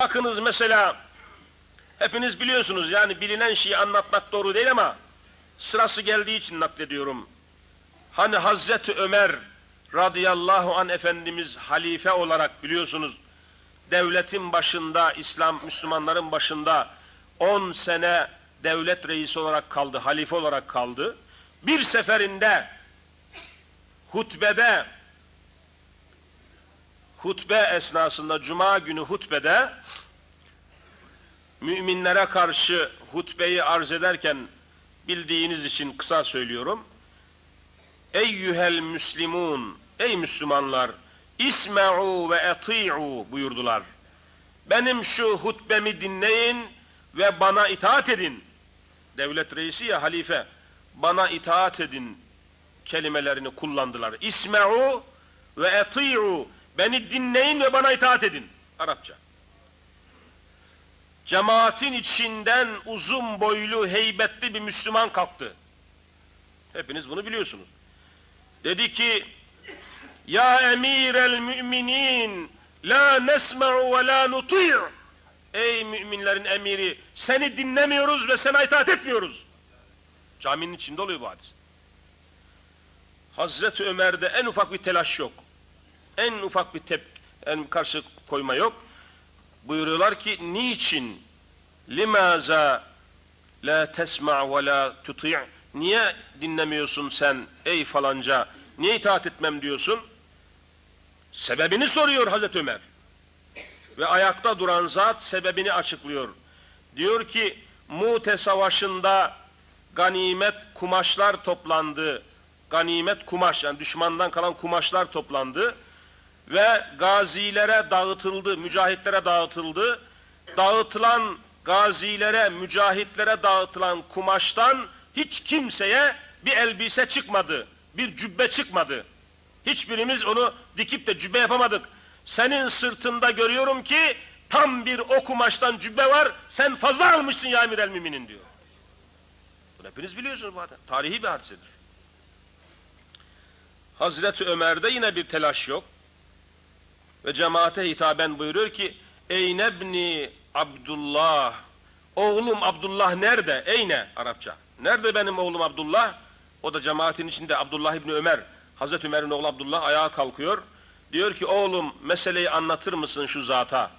Bakınız mesela hepiniz biliyorsunuz yani bilinen şeyi anlatmak doğru değil ama sırası geldiği için naklediyorum. Hani Hazreti Ömer radıyallahu an Efendimiz halife olarak biliyorsunuz devletin başında İslam Müslümanların başında 10 sene devlet reisi olarak kaldı, halife olarak kaldı. Bir seferinde hutbede hutbe esnasında cuma günü hutbede müminlere karşı hutbeyi arz ederken bildiğiniz için kısa söylüyorum. Eyyühel müslimun, ey Müslümanlar, isme'u ve eti'u buyurdular. Benim şu hutbemi dinleyin ve bana itaat edin. Devlet reisi ya halife, bana itaat edin kelimelerini kullandılar. İsme'u ve eti'u, beni dinleyin ve bana itaat edin. Arapça. Cemaatin içinden uzun boylu, heybetli bir Müslüman kalktı. Hepiniz bunu biliyorsunuz. Dedi ki, Ya emirel müminin, la nesma'u ve la nuti' Ey müminlerin emiri, seni dinlemiyoruz ve sana itaat etmiyoruz. Caminin içinde oluyor bu hadis. Hazreti Ömer'de en ufak bir telaş yok. En ufak bir tep en karşı koyma yok. Buyuruyorlar ki niçin limaza la tesma ve la tuti' Niye dinlemiyorsun sen ey falanca? Niye itaat etmem diyorsun? Sebebini soruyor Hazreti Ömer. Ve ayakta duran zat sebebini açıklıyor. Diyor ki Mute Savaşı'nda ganimet kumaşlar toplandı. Ganimet kumaş yani düşmandan kalan kumaşlar toplandı. Ve gazilere dağıtıldı, mücahitlere dağıtıldı. Dağıtılan gazilere, mücahitlere dağıtılan kumaştan hiç kimseye bir elbise çıkmadı, bir cübbe çıkmadı. Hiçbirimiz onu dikip de cübbe yapamadık. Senin sırtında görüyorum ki tam bir o kumaştan cübbe var, sen fazla almışsın ya emir el müminin diyor. Bunu hepiniz biliyorsunuz bu hadise. Tarihi bir hadisedir. Hazreti Ömer'de yine bir telaş yok. Ve cemaate hitaben buyuruyor ki, Eynebni Abdullah, oğlum Abdullah nerede? Eyne Arapça. Nerede benim oğlum Abdullah? O da cemaatin içinde Abdullah İbni Ömer, Hazreti Ömer'in oğlu Abdullah ayağa kalkıyor. Diyor ki oğlum meseleyi anlatır mısın şu zata?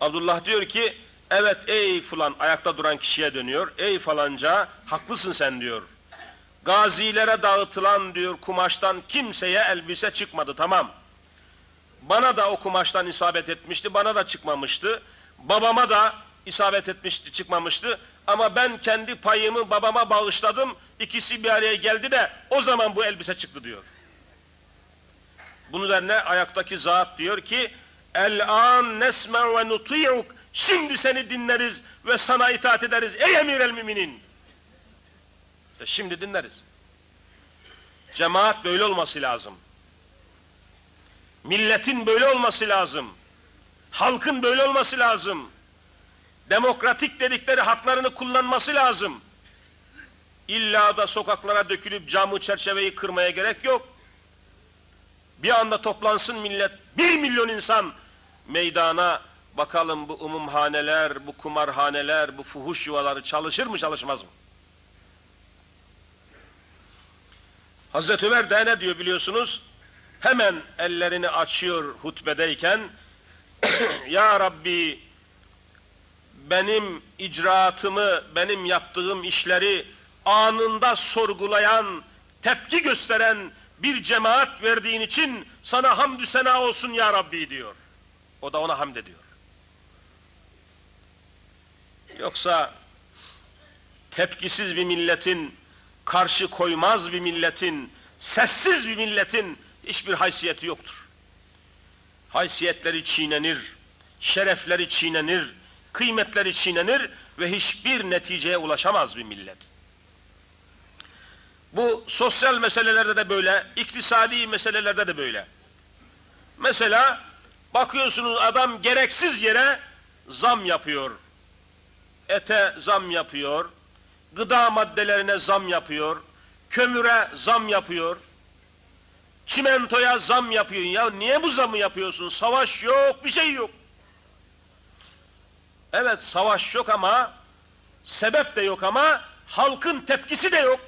Abdullah diyor ki evet ey falan ayakta duran kişiye dönüyor. Ey falanca haklısın sen diyor. Gazilere dağıtılan diyor kumaştan kimseye elbise çıkmadı tamam. Bana da o kumaştan isabet etmişti, bana da çıkmamıştı. Babama da isabet etmişti, çıkmamıştı. Ama ben kendi payımı babama bağışladım. İkisi bir araya geldi de o zaman bu elbise çıktı diyor. Bunun üzerine ayaktaki zat diyor ki El-an nesme ve nuti'uk Şimdi seni dinleriz ve sana itaat ederiz ey emir el müminin. E şimdi dinleriz. Cemaat böyle olması lazım. Milletin böyle olması lazım. Halkın böyle olması lazım. Demokratik dedikleri haklarını kullanması lazım. İlla da sokaklara dökülüp camı çerçeveyi kırmaya gerek yok. Bir anda toplansın millet, bir milyon insan meydana bakalım bu umumhaneler, bu kumarhaneler, bu fuhuş yuvaları çalışır mı çalışmaz mı? Hazreti Ömer de ne diyor biliyorsunuz? Hemen ellerini açıyor hutbedeyken Ya Rabbi benim icraatımı, benim yaptığım işleri anında sorgulayan, tepki gösteren bir cemaat verdiğin için sana hamdü sena olsun ya Rabbi diyor. O da ona hamd ediyor. Yoksa tepkisiz bir milletin, karşı koymaz bir milletin, sessiz bir milletin hiçbir haysiyeti yoktur. Haysiyetleri çiğnenir, şerefleri çiğnenir, kıymetleri çiğnenir ve hiçbir neticeye ulaşamaz bir millet. Bu sosyal meselelerde de böyle, iktisadi meselelerde de böyle. Mesela bakıyorsunuz adam gereksiz yere zam yapıyor. Ete zam yapıyor, gıda maddelerine zam yapıyor, kömüre zam yapıyor, çimentoya zam yapıyor. Ya niye bu zamı yapıyorsun? Savaş yok, bir şey yok. Evet savaş yok ama sebep de yok ama halkın tepkisi de yok.